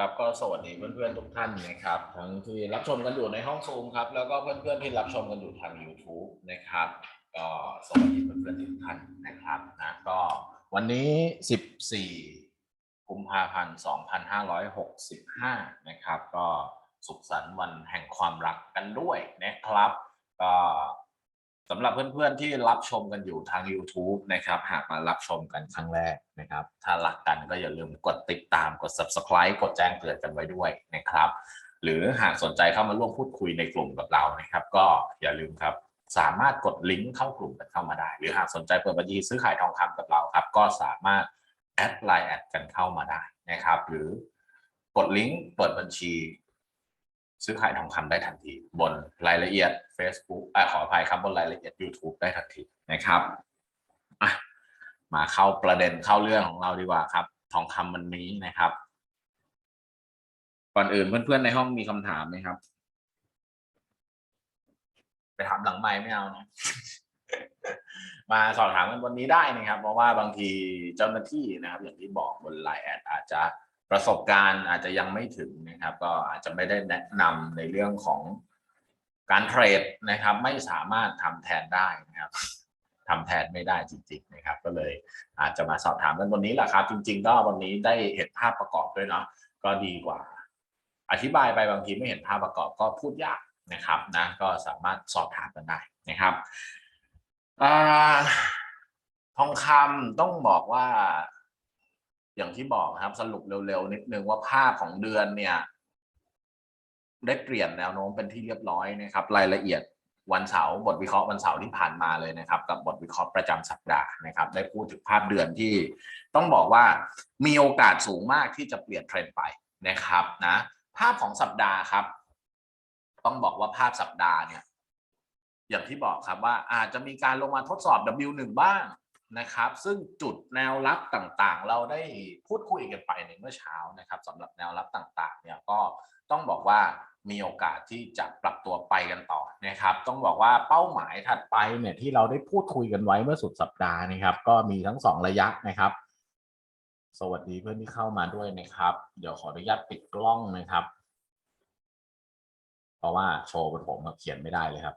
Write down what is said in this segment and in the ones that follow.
ครับก็สวัสดีเพื่อนๆทุกท่านนะครับ ทั้งที่รับชมกันอยู่ในห้องซูมครับ แล้วก็เพื่อนๆที่รับชมกันอยู่ทาง YouTube นะครับก็สวัสดีเพื่อนๆทุกท่านนะครับนะก็วันนี้ 14 กุมภาพันธ์ 2565 นะครับ ก็สุขสันต์วันแห่งความรักกันด้วยนะครับ ก็ สำหรับเพื่อนๆที่รับชมกันอยู่ทาง YouTube นะครับหากมารับชมกันครั้งแรกนะครับ ถ้ารักกันก็อย่าลืมกดติดตามกด Subscribe กดแจ้งเตือนกันไว้ด้วยนะครับ หรือหากสนใจเข้ามาร่วมพูดคุยในกลุ่มกับเรานะครับ ก็อย่าลืมครับสามารถกดลิงก์เข้ากลุ่มกันเข้ามาได้ หรือหากสนใจเปิดบัญชีซื้อขายทองคำกับเราครับ ก็สามารถแอดไลน์แอดกันเข้ามาได้นะครับ หรือกดลิงก์เปิดบัญชี ซื้อขายทองคำได้ทันที บนรายละเอียด Facebook อ่าขออภัยครับบนรายละเอียด YouTube ได้ทันทีนะครับมาเข้าประเด็นเข้าเรื่องของเราดีกว่าครับ ทองคำวันนี้นะครับ ก่อนอื่นเพื่อนๆในห้องมีคำถามไหมครับ ไปถามหลังไม้ไม่เอานะมาสอบถามกันวันนี้ได้นะครับ เพราะว่าบางทีเจ้าหน้าที่นะครับ อย่างที่บอกบนไลน์แอดอาจจะ ประสบการณ์อาจจะยังไม่ถึงนะครับ ก็อาจจะไม่ได้แนะนำในเรื่องของการเทรดนะครับ ไม่สามารถทำแทนได้นะครับทำแทนไม่ได้จริง ๆ นะครับ ก็เลยอาจจะมาสอบถามกันวันนี้แหละครับ จริง ๆ ก็วันนี้ได้เห็นภาพประกอบด้วยเนาะก็ดีกว่า อธิบายไปบางทีไม่เห็นภาพประกอบก็พูดยากนะครับนะก็สามารถสอบถามกันได้นะครับอทองคำต้องบอกว่า อย่างที่บอกครับสรุปเร็วๆนิดนึงว่าภาพของเดือนเนี่ย ได้เปลี่ยนแนวโน้มเป็นที่เรียบร้อยนะครับ รายละเอียดวันเสาร์บทวิเคราะห์วันเสาร์ที่ผ่านมาเลยนะครับ กับบทวิเคราะห์ประจำสัปดาห์นะครับ ได้พูดถึงภาพเดือนที่ต้องบอกว่ามีโอกาสสูงมากที่จะเปลี่ยนเทรนด์ไปนะครับนะภาพของสัปดาห์ครับ ต้องบอกว่าภาพสัปดาห์เนี่ย อย่างที่บอกครับว่าอาจจะมีการลงมาทดสอบ W1 บ้าง นะครับ ซึ่งจุดแนวรับต่างๆ เราได้พูดคุยกันไปในเมื่อเช้านะครับสำหรับแนวรับต่างๆ เนี่ยก็ต้องบอกว่ามีโอกาสที่จะปรับตัวไปกันต่อนะครับ ต้องบอกว่าเป้าหมายถัดไปเนี่ยที่เราได้พูดคุยกันไว้เมื่อสุดสัปดาห์นะครับ ก็มีทั้งสองระยะนะครับ สวัสดีเพื่อนที่เข้ามาด้วยนะครับ เดี๋ยวขออนุญาตปิดกล้องนะครับ เพราะว่าโชว์บนผมเขียนไม่ได้เลยครับ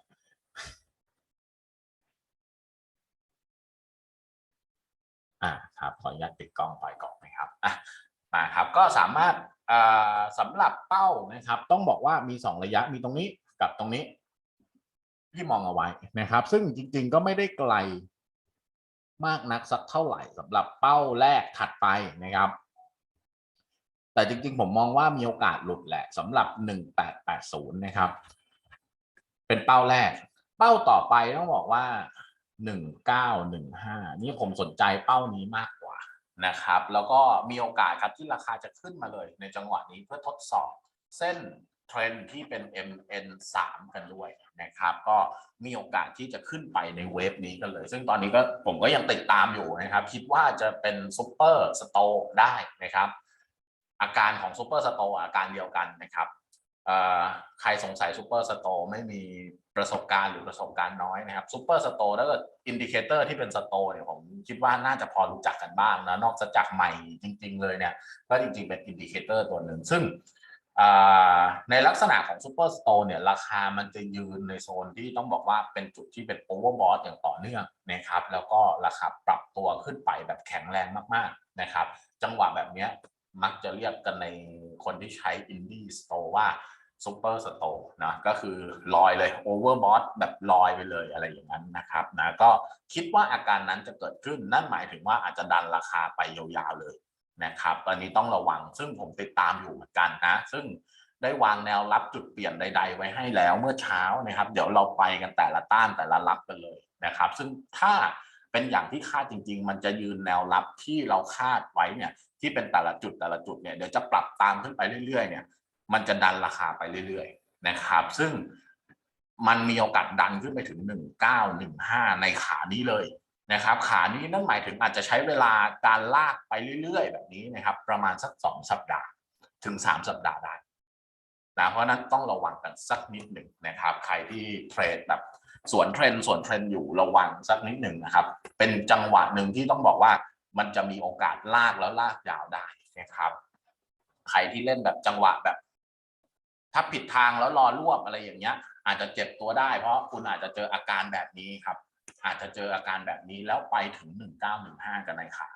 อ่าครับขออนุญาตปิดกล้องไปก่อนนะครับอะมาครับก็สามารถอ่าสำหรับเป้านะครับ ต้องบอกว่ามีสองระยะมีตรงนี้กับตรงนี้ที่มองเอาไว้นะครับ ซึ่งจริง ๆ ก็ไม่ได้ไกลมากนักสักเท่าไหร่สำหรับเป้าแรกถัดไปนะครับ แต่จริง ๆ ผมมองว่ามีโอกาสหลุดแหละสำหรับ 1880 นะครับ เป็นเป้าแรก เป้าต่อไปต้องบอกว่า 1915 นี่ผมสนใจเป้านี้มากกว่านะครับ แล้วก็มีโอกาสครับที่ราคาจะขึ้นมาเลยในจังหวะนี้เพื่อทดสอบ เส้นเทรนที่เป็น MN3 กันด้วยนะครับ ก็มีโอกาสที่จะขึ้นไปในเวฟนี้กันเลย ซึ่งตอนนี้ก็ผมก็ยังติดตามอยู่นะครับ คิดว่าจะเป็นซูเปอร์สโตได้นะครับ อาการของซูเปอร์สโตอาการเดียวกันนะครับใครสงสัยซูเปอร์สโตไม่มี ประสบการณ์หรือประสบการณ์น้อยนะครับซูเปอร์สโตถ้าเกิดอินดิเคเตอร์ที่เป็นสโตร์เนี่ยผมคิดว่าน่าจะพอรู้จักกันบ้างนะนอกจากใหม่จริง ๆ เลยเนี่ยก็จริง ๆ เป็นอินดิเคเตอร์ตัวหนึ่งซึ่งในลักษณะของซูเปอร์สโตร์เนี่ยราคามันจะยืนในโซนที่ต้องบอกว่าเป็นจุดที่เป็นโอเวอร์บอทอย่างต่อเนื่องนะครับแล้วก็ราคาปรับตัวขึ้นไปแบบแข็งแรงมากๆนะครับ จังหวะแบบนี้มักจะเรียกกันในคนที่ใช้ Indie Store ว่า Super Store นะก็คือลอยเลย Overbought แบบลอยไปเลยอะไรอย่างนั้นนะครับนะก็คิดว่าอาการนั้นจะเกิดขึ้นนั่นหมายถึงว่าอาจจะดันราคาไปยาวๆเลยนะครับตอนนี้ต้องระวังซึ่งผมติดตามอยู่เหมือนกันนะ ซึ่งได้วางแนวรับจุดเปลี่ยนใด ๆ ไว้ให้แล้วเมื่อเช้านะครับ เดี๋ยวเราไปกันแต่ละต้านแต่ละรับกันเลยนะครับ ซึ่งถ้าเป็นอย่างที่คาดจริง ๆ มันจะยืนแนวรับที่เราคาดไว้เนี่ยที่เป็นแต่ละจุดแต่ละจุดเนี่ยเดี๋ยวจะปรับตามขึ้นไปเรื่อยๆเนี่ย มันจะดันราคาไปเรื่อยๆนะครับ ซึ่งมันมีโอกาสดันขึ้นไปถึง 1915 ในขานี้เลยนะครับ ขานี้นั่นหมายถึงอาจจะใช้เวลาการลากไปเรื่อยๆ แบบนี้นะครับ ประมาณสัก 2 สัปดาห์ถึง 3 สัปดาห์ได้นะเพราะนั้นต้องระวังกันสักนิดหนึ่งนะครับ ใครที่เทรดแบบสวนเทรนสวนเทรนอยู่ระวังสักนิดหนึ่งนะครับ เป็นจังหวะหนึ่งที่ต้องบอกว่ามันจะมีโอกาสลากแล้วลากยาวได้นะครับ ใครที่เล่นแบบจังหวะแบบ ถ้าผิดทางแล้วรอรวบอะไรอย่างเงี้ย อาจจะเจ็บตัวได้ เพราะคุณอาจจะเจออาการแบบนี้ครับ อาจจะเจออาการแบบนี้แล้วไปถึงหนึ่งเก้าหนึ่งห้ากันในขา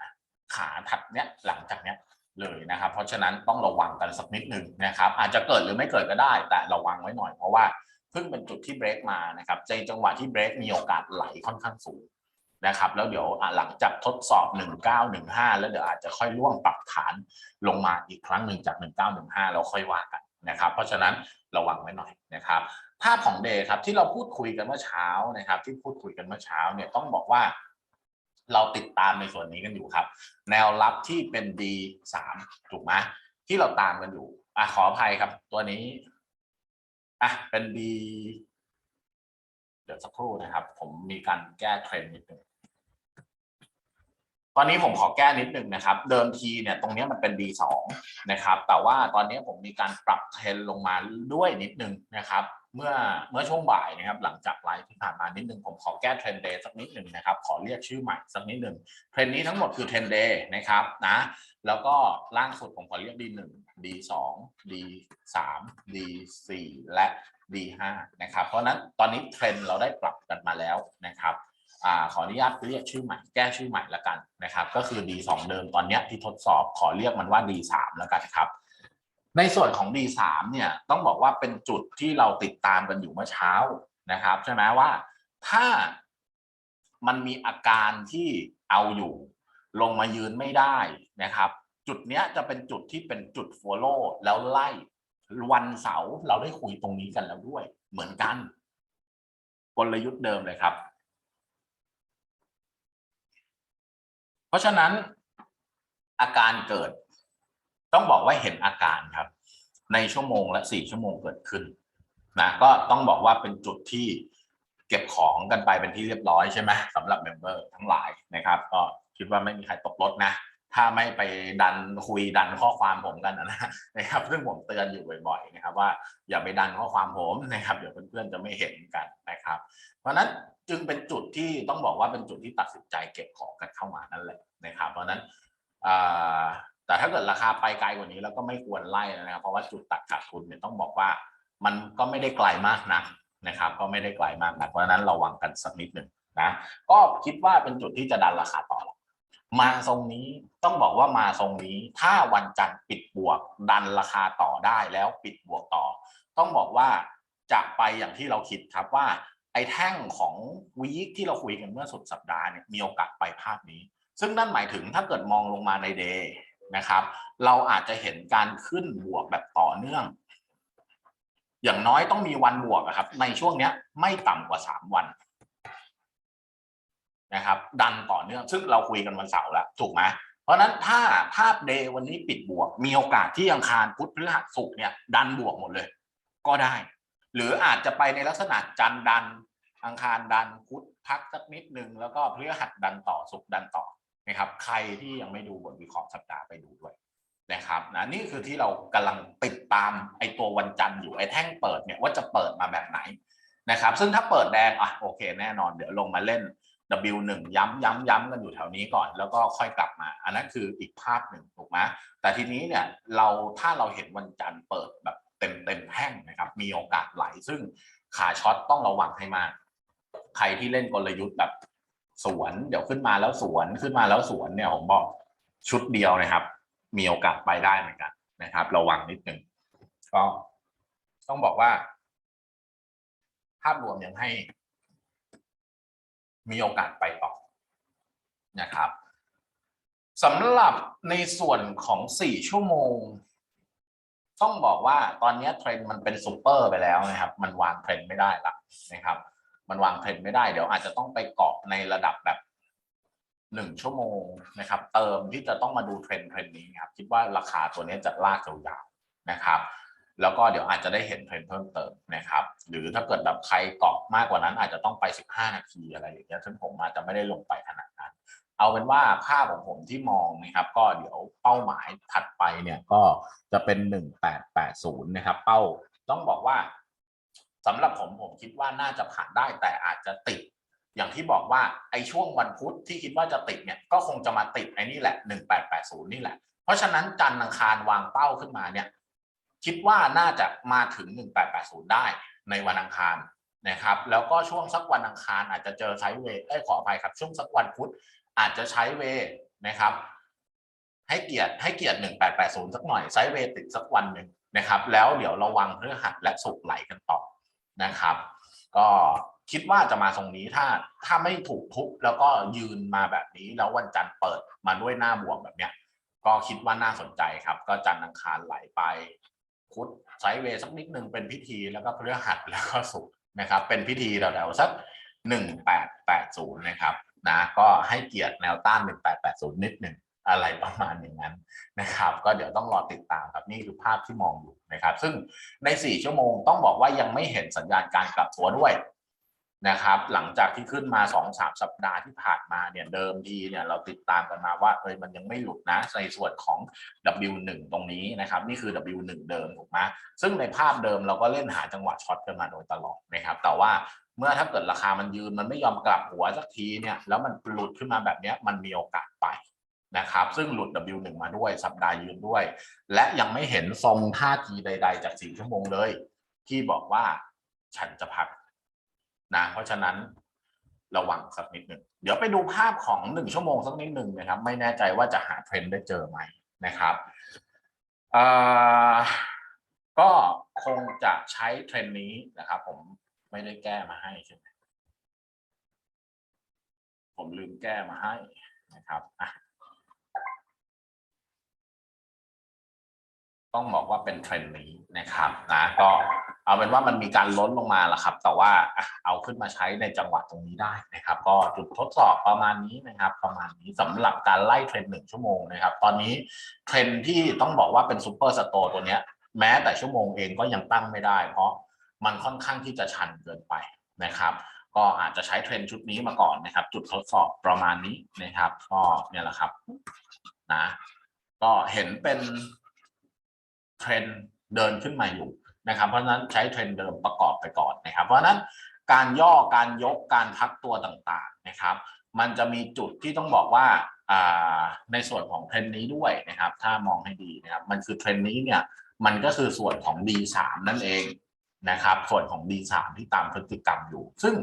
ขาถัดเนี้ยหลังจากเนี้ยเลยนะครับ เพราะฉะนั้นต้องระวังกันสักนิดหนึ่งนะครับ อาจจะเกิดหรือไม่เกิดก็ได้ แต่ระวังไว้หน่อยเพราะว่าเพิ่งเป็นจุดที่เบรกมานะครับในจังหวะที่เบรกมีโอกาสไหลค่อนข้างสูงนะครับแล้วเดี๋ยวหลังจากทดสอบ 1915 แล้วเดี๋ยวอาจจะค่อยล่วงปรับฐานลงมาอีกครั้งหนึ่งจาก 1915 แล้วค่อยว่ากัน นะครับ เพราะฉะนั้นระวังไว้หน่อยนะครับ ภาพของเดย์ครับที่เราพูดคุยกันเมื่อเช้านะครับ ที่พูดคุยกันเมื่อเช้าเนี่ยต้องบอกว่า เราติดตามในส่วนนี้กันอยู่ครับ แนวรับที่เป็น D3 ถูกไหมที่เราตามกันอยู่อะขออภัยครับ ตัวนี้อะเป็น D เดี๋ยวสักครู่นะครับ ผมมีการแก้เทรนด์นิดหนึ่ง ตอนนี้ผมขอแก้นิดหนึ่งนะครับ เดิมทีเนี่ยตรงนี้มันเป็น D2 นะครับ แต่ว่าตอนนี้ผมมีการปรับเทรนด์ลงมาด้วยนิดนึงนะครับ เมื่อเมื่อช่วงบ่ายนะครับ หลังจากไลฟ์ที่ผ่านมานิดนึงผมขอแก้เทรนเดย์สักนิดหนึ่งนะครับ ขอเรียกชื่อใหม่สักนิดหนึ่งเทรนด์นี้ทั้งหมดคือเทรนเดย์นะครับนะ แล้วก็ล่างสุดผมขอเรียก D1 D2 D3 D4 และ D5 นะครับ เพราะนั้นตอนนี้เทรนด์เราได้ปรับกันมาแล้วนะครับ ขออนุญาตเรียกชื่อใหม่แก้ชื่อใหม่ละกันนะครับ ก็คือ D2 เดิมตอนนี้ที่ทดสอบขอเรียกมันว่า D3 แล้วกันครับ ในส่วนของ D3 เนี่ยต้องบอกว่าเป็นจุดที่เราติดตามกันอยู่เมื่อเช้านะครับ ใช่ไหมว่าถ้ามันมีอาการที่เอาอยู่ ลงมายืนไม่ได้นะครับ จุดเนี้ยจะเป็นจุดที่เป็นจุด follow แล้วไล่วันเสาร์เราได้คุยตรงนี้กันแล้วด้วย เหมือนกัน กลยุทธ์เดิมเลยครับ เพ ราะฉะนั้นอาการเกิด ต้องบอกว่าเห็นอาการครับ ในชั่วโมงและสี่ชั่วโมงเกิดขึ้นนะก็ต้องบอกว่าเป็นจุดที่เก็บของกันไปเป็นที่เรียบร้อยใช่ไหมสำหรับเมมเบอร์ทั้งหลายนะครับ ก็คิดว่าไม่มีใครตกรถนะ ถ้าไม่ไปดันคุยดันข้อความผมกันนะนะครับซึ่งผมเตือนอยู่บ่อยๆนะครับ ว่าอย่าไปดันข้อความผมนะครับเดี๋ยวเพื่อนๆจะไม่เห็นกันนะครับ เพราะนั้นจึงเป็นจุดที่ต้องบอกว่าเป็นจุดที่ตัดสินใจเก็บของกันเข้ามานั่นแหละนะครับ เพราะนั้นแต่ถ้าเกิดราคาไปไกลกว่านี้แล้วก็ไม่ควรไล่นะครับ เพราะว่าจุดตัดขาดทุนเนี่ยต้องบอกว่ามันก็ไม่ได้ไกลมากนะนะครับ ก็ไม่ได้ไกลมากนะเพราะฉะนั้นระวังกันสักนิดหนึ่งนะก็คิดว่าเป็นจุดที่จะดันราคาต่อละ มาทรงนี้ต้องบอกว่ามาทรงนี้ ถ้าวันจันทร์ปิดบวก ดันราคาต่อได้แล้วปิดบวกต่อ ต้องบอกว่าจะไปอย่างที่เราคิดครับว่า ไอ้แท่งของวีคที่เราคุยกันเมื่อสุดสัปดาห์เนี่ยมีโอกาสไปภาพนี้ ซึ่งนั่นหมายถึงถ้าเกิดมองลงมาในเดย์นะครับ เราอาจจะเห็นการขึ้นบวกแบบต่อเนื่อง อย่างน้อยต้องมีวันบวกครับ ในช่วงเนี้ยไม่ต่ำกว่าสามวัน นะครับดันต่อเนื่องซึ่งเราคุยกันวันเสาร์แล้วถูกไหมเพราะนั้นถ้าภาพเดย์วันนี้ปิดบวก มีโอกาสที่อังคารพุธพฤหัสศุกร์เนี่ยดันบวกหมดเลย ก็ได้ หรืออาจจะไปในลักษณะจันดัน อังคารดันพุธพักสักนิดหนึ่งแล้วก็พฤหัสดันต่อศุกร์ดันต่อนะครับ ใครที่ยังไม่ดูบทวิเคราะห์สัปดาห์ไปดูด้วยนะครับนะนี่คือที่เรากำลังติดตามไอ้ตัววันจันทร์อยู่ไอ้แท่งเปิดเนี่ยว่าจะเปิดมาแบบไหนนะครับ ซึ่งถ้าเปิดแดงอะโอเค แน่นอนเดี๋ยวลงมาเล่น W1 ย้ำย้ำย้ำกันอยู่แถวนี้ก่อน แล้วก็ค่อยกลับมา อันนั้นคืออีกภาพหนึ่งถูกไหมแต่ทีนี้เนี่ยเราถ้าเราเห็นวันจันทร์เปิดแบบเต็มเต็มแท่งนะครับ มีโอกาสไหลซึ่งขาช็อตต้องระวังให้มาก ใครที่เล่นกลยุทธ์แบบสวน เดี๋ยวขึ้นมาแล้วสวนขึ้นมาแล้วสวนเนี่ยผมบอกชุดเดียวนะครับ มีโอกาสไปได้เหมือนกันนะครับ ระวังนิดหนึ่งก็ต้องบอกว่า ภาพรวมยังให้ มีโอกาสไปต่อนะครับสำหรับในส่วนของสี่ชั่วโมง ต้องบอกว่าตอนนี้เทรนด์มันเป็นซูเปอร์ไปแล้วนะครับ มันวางเทรนด์ไม่ได้ละนะครับ มันวางเทรนด์ไม่ได้เดี๋ยวอาจจะต้องไปเกาะในระดับแบบหนึ่งชั่วโมงนะครับ เติมที่จะต้องมาดูเทรนด์เทรนด์นี้ครับ คิดว่าราคาตัวนี้จะลากยาวๆนะครับ แล้วก็เดี๋ยวอาจจะได้เห็นเทรนด์เพิ่มเติมนะครับ หรือถ้าเกิดแบบใครเกาะมากกว่านั้นอาจจะต้องไป 15 นาทีอะไรอย่างเงี้ยซึ่งผมอาจจะไม่ได้ลงไปขนาดนั้น เอาเป็นว่าภาพของผมที่มองนะครับก็เดี๋ยวเป้าหมายถัดไปเนี่ยก็จะเป็น 1880 นะครับ เป้าต้องบอกว่าสำหรับผมผมคิดว่าน่าจะผ่านได้แต่อาจจะติด อย่างที่บอกว่าไอ้ช่วงวันพุธที่คิดว่าจะติดเนี่ยก็คงจะมาติดไอ้นี่แหละ 1880 นี่แหละ เพราะฉะนั้นจันทร์อังคารวางเป้าขึ้นมาเนี่ย คิดว่าน่าจะมาถึง 1880 ได้ในวันอังคารนะครับแล้วก็ช่วงสักวันอังคารอาจจะเจอไซด์เวย์เอ้ขออภัยครับ ช่วงสักวันพุธอาจจะใช้เวย์นะครับ ให้เกียรติให้เกียรติ 1880 สักหน่อยไซด์เวย์ติดสักวันหนึ่งนะครับ แล้วเดี๋ยวระวังเพื่อหัดและสุกไหลกันต่อนะครับ ก็คิดว่าจะมาตรงนี้ถ้าถ้าไม่ถูกทุบแล้วก็ยืนมาแบบนี้แล้ววันจันทร์เปิดมาด้วยหน้าบวกแบบเนี้ยก็คิดว่าน่าสนใจครับ ก็จันทร์อังคารไหลไป พุธไซเวสักนิดหนึ่งเป็นพิธีแล้วก็พฤหัสแล้วก็ศุกร์นะครับ เป็นพิธีแถวๆสักหนึ่งแปดแปดศูนย์นะครับนะก็ให้เกียรติแนวต้านหนึ่งแปดแปดศูนย์นิดหนึ่งอะไรประมาณอย่างนั้นนะครับ ก็เดี๋ยวต้องรอติดตามครับนี่คือภาพที่มองอยู่นะครับ ซึ่งใน 4 ชั่วโมงต้องบอกว่ายังไม่เห็นสัญญาณการกลับตัวด้วย นะครับหลังจากที่ขึ้นมา 2-3 สัปดาห์ที่ผ่านมาเนี่ยเดิมทีเนี่ยเราติดตามกันมาว่าเอ้ยมันยังไม่หลุดนะในส่วนของ W1 ตรงนี้นะครับนี่คือ W1 เดิมถูกไหมซึ่งในภาพเดิมเราก็เล่นหาจังหวะช็อตกันมาโดยตลอดนะครับแต่ว่าเมื่อถ้าเกิดราคามันยืนมันไม่ยอมกลับหัวสักทีเนี่ยแล้วมันหลุดขึ้นมาแบบนี้มันมีโอกาสไปนะครับซึ่งหลุด W1 มาด้วยสัปดาห์ยืนด้วย และยังไม่เห็นทรงท่าทีใด ๆ จาก4ชั่วโมงเลย ที่บอกว่าฉันจะพัก นะเพราะฉะนั้นระวังสักนิดหนึ่งเดี๋ยวไปดูภาพของหนึ่งชั่วโมงสักนิดหนึ่งนะครับ ไม่แน่ใจว่าจะหาเทรนด์ได้เจอไหมนะครับก็คงจะใช้เทรนด์นี้นะครับ ผมไม่ได้แก้มาให้ใช่ไหมผมลืมแก้มาให้นะครับอะ ต้องบอกว่าเป็นเทรนด์นี้นะครับนะก็เอาเป็นว่ามันมีการล้นลงมาแล้วครับ แต่ว่าเอาขึ้นมาใช้ในจังหวะตรงนี้ได้นะครับ ก็จุดทดสอบประมาณนี้นะครับ ประมาณนี้สำหรับการไล่เทรนด์หนึ่งชั่วโมงนะครับ ตอนนี้เทรนด์ที่ต้องบอกว่าเป็นซูเปอร์สโตร์ตัวเนี้ย แม้แต่ชั่วโมงเองก็ยังตั้งไม่ได้ เพราะมันค่อนข้างที่จะชันเกินไปนะครับ ก็อาจจะใช้เทรนด์ชุดนี้มาก่อนนะครับ จุดทดสอบประมาณนี้นะครับ ก็เนี่ยแหละครับนะก็เห็นเป็น เทรนเดินขึ้นมาอยู่นะครับ เพราะฉะนั้นใช้เทรนเดิมประกอบไปก่อนนะครับ เพราะฉะนั้นการย่อการยกการพักตัวต่างๆนะครับ มันจะมีจุดที่ต้องบอกว่าในส่วนของเทรนนี้ด้วยนะครับ ถ้ามองให้ดีนะครับ มันคือเทรนนี้เนี่ยมันก็คือส่วนของ D3 นั่นเองนะครับ ส่วนของ D3 ที่ตามพฤติกรรมอยู่ ซึ่ง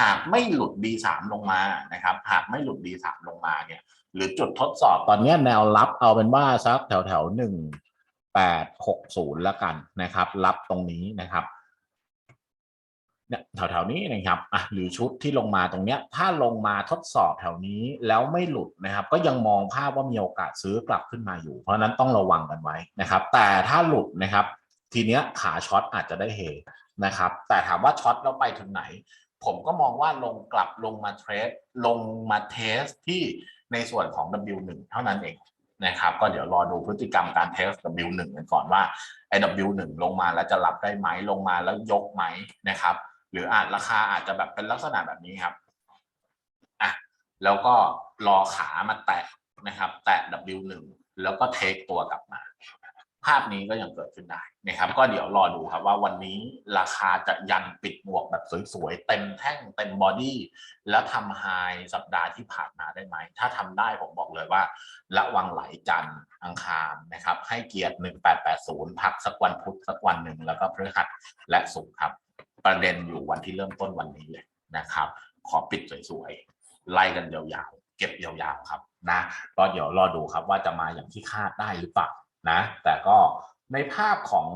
หากไม่หลุด D3 ลงมานะครับ หากไม่หลุด D3 ลงมาเนี่ย หรือจุดทดสอบตอนนี้แนวรับเอาเป็นว่าสักแถวแถวหนึ่ง แปดหกศูนย์แล้วกันนะครับ รับตรงนี้นะครับเนี่ยแถวๆนี้นะครับอะหรือชุดที่ลงมาตรงเนี้ยถ้าลงมาทดสอบแถวนี้แล้วไม่หลุดนะครับ ก็ยังมองภาพว่ามีโอกาสซื้อกลับขึ้นมาอยู่ เพราะฉะนั้นต้องระวังกันไว้นะครับ แต่ถ้าหลุดนะครับ ทีเนี้ยขาช็อตอาจจะได้เฮนะครับ แต่ถามว่าช็อตแล้วไปถึงไหน ผมก็มองว่าลงกลับลงมาเทรดลงมาเทสที่ในส่วนของ W1 เท่านั้นเอง นะครับ ก็เดี๋ยวรอดูพฤติกรรมการเทส W1 กันก่อนว่าไอ้ W1 ลงมาแล้วจะรับได้ไหมลงมาแล้วยกไหมนะครับ หรืออาจราคาอาจจะแบบเป็นลักษณะแบบนี้ครับอะแล้วก็รอขามาแตะนะครับ แตะ W1 แล้วก็เทคตัวกลับมา ภาพนี้ก็ยังเกิดขึ้นได้นะครับก็เดี๋ยวรอดูครับว่าวันนี้ราคาจะยันปิดบวกแบบสวยๆ เต็มแท่งเต็มบอดี้แล้วทำไฮสัปดาห์ที่ผ่านมาได้ไหม ถ้าทำได้ผมบอกเลยว่า ระวังไหลจันทร์อังคารนะครับ ให้เกียรติ 1880 พักสักวันพุธสักวันหนึ่งแล้วก็พฤหัสและศุกร์ครับ ประเด็นอยู่วันที่เริ่มต้นวันนี้เลยนะครับ ขอปิดสวยๆไล่กันยาวๆเก็บยาวๆครับนะก็เดี๋ยวรอดูครับว่าจะมาอย่างที่คาดได้หรือเปล่า นะแต่ก็ในภาพของ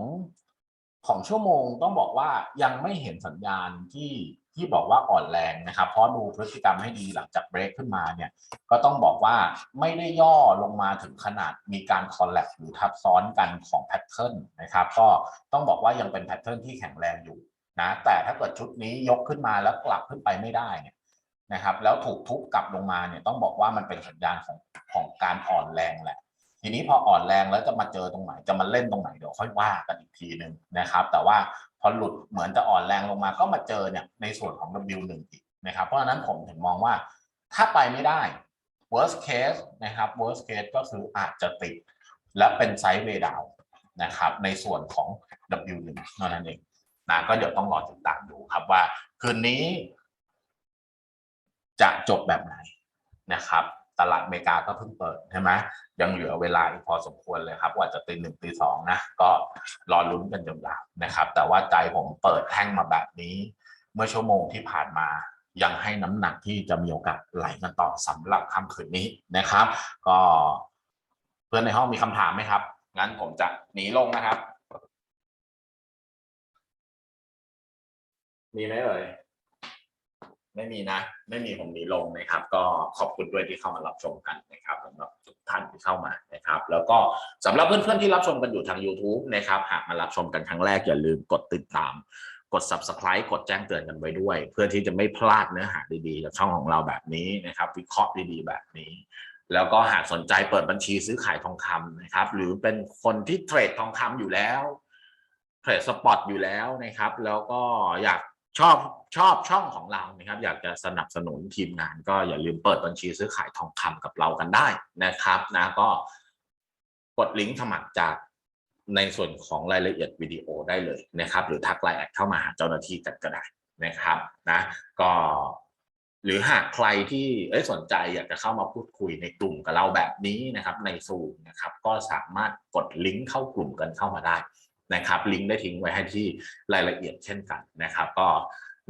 ของชั่วโมงต้องบอกว่ายังไม่เห็นสัญญาณที่ที่บอกว่าอ่อนแรงนะครับ เพราะดูพฤติกรรมให้ดีหลังจากเบรกขึ้นมาเนี่ย ก็ต้องบอกว่าไม่ได้ย่อลงมาถึงขนาดมีการคอลแลบหรือทับซ้อนกันของแพทเทิร์นนะครับ ก็ต้องบอกว่ายังเป็นแพทเทิร์นที่แข็งแรงอยู่นะ แต่ถ้าเกิดชุดนี้ยกขึ้นมาแล้วกลับขึ้นไปไม่ได้เนี่ยนะครับ แล้วถูกทุบกลับลงมาเนี่ยต้องบอกว่ามันเป็นสัญญาณของของการอ่อนแรงแหละ ทีนี้พออ่อนแรงแล้วจะมาเจอตรงไหนจะมาเล่นตรงไหนเดี๋ยวค่อยว่ากันอีกทีหนึ่งนะครับ แต่ว่าพอหลุดเหมือนจะอ่อนแรงลงมาก็มาเจอเนี่ยในส่วนของ W1 อีกนะครับ เพราะฉะนั้นผมถึงมองว่าถ้าไปไม่ได้ worst case นะครับ worst case ก็คืออาจจะติด และเป็นไซด์เวดาวนะครับในส่วนของ W1 เท่านั้นเองนะก็เดี๋ยวต้องรอติดตามดูครับว่าคืนนี้ จะจบแบบไหนนะครับ ตลาดอเมริกาก็เพิ่งเปิดใช่ไหมยังเหลือเวลาอีกพอสมควรเลยครับว่าจะตีหนึ่งตีสองนะก็รอลุ้นกันยาวๆนะครับ แต่ว่าใจผมเปิดแท่งมาแบบนี้ เมื่อชั่วโมงที่ผ่านมายังให้น้ำหนักที่จะมีโอกาสไหลกันต่อสำหรับค่ำคืนนี้นะครับ ก็เพื่อนในห้องมีคำถามไหมครับ งั้นผมจะหนีลงนะครับ มีไหมเอ่ย ไม่มีนะ ไม่มีผมหนีลงนะครับ ก็ขอบคุณด้วยที่เข้ามารับชมกันนะครับสำหรับทุกท่านที่เข้ามานะครับ แล้วก็สำหรับเพื่อนๆที่รับชมกันอยู่ทาง YouTube นะครับ หากมารับชมกันครั้งแรกอย่าลืมกดติดตาม กด subscribe กดแจ้งเตือนกันไว้ด้วย เพื่อที่จะไม่พลาดเนื้อหาดีๆจากช่องของเราแบบนี้นะครับ วิเคราะห์ดีๆ แบบนี้แล้วก็หากสนใจเปิดบัญชีซื้อขายทองคำนะครับ หรือเป็นคนที่เทรดทองคำอยู่แล้วเทรดสปอตอยู่แล้วนะครับ แล้วก็อยาก ชอบชอบช่องของเรานะครับ อยากจะสนับสนุนทีมงานก็อย่าลืมเปิดบัญชีซื้อขายทองคำกับเรากันได้นะครับนะก็กดลิงก์สมัครจากในส่วนของรายละเอียดวิดีโอได้เลยนะครับ หรือทักไลน์แอดเข้ามาหาเจ้าหน้าที่กันก็ได้นะครับนะก็หรือหากใครที่เอสนใจอยากจะเข้ามาพูดคุยในกลุ่มกับเราแบบนี้นะครับ ในซูมนะครับ ก็สามารถกดลิงก์เข้ากลุ่มกันเข้ามาได้ นะครับลิงก์ได้ทิ้งไว้ให้ที่รายละเอียดเช่นกันนะครับ ก็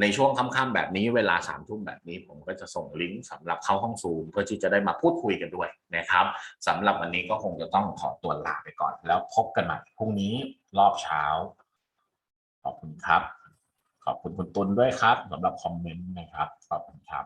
ในช่วงค่ำๆแบบนี้เวลาสามทุ่มแบบนี้ ผมก็จะส่งลิงก์สำหรับเข้าห้องซูมเพื่อที่จะได้มาพูดคุยกันด้วยนะครับสำหรับวันนี้ก็คงจะต้องขอตัวลาไปก่อน แล้วพบกันใหม่พรุ่งนี้รอบเช้า ขอบคุณครับ ขอบคุณคุณตุลด้วยครับสำหรับคอมเมนต์นะครับ ขอบคุณครับ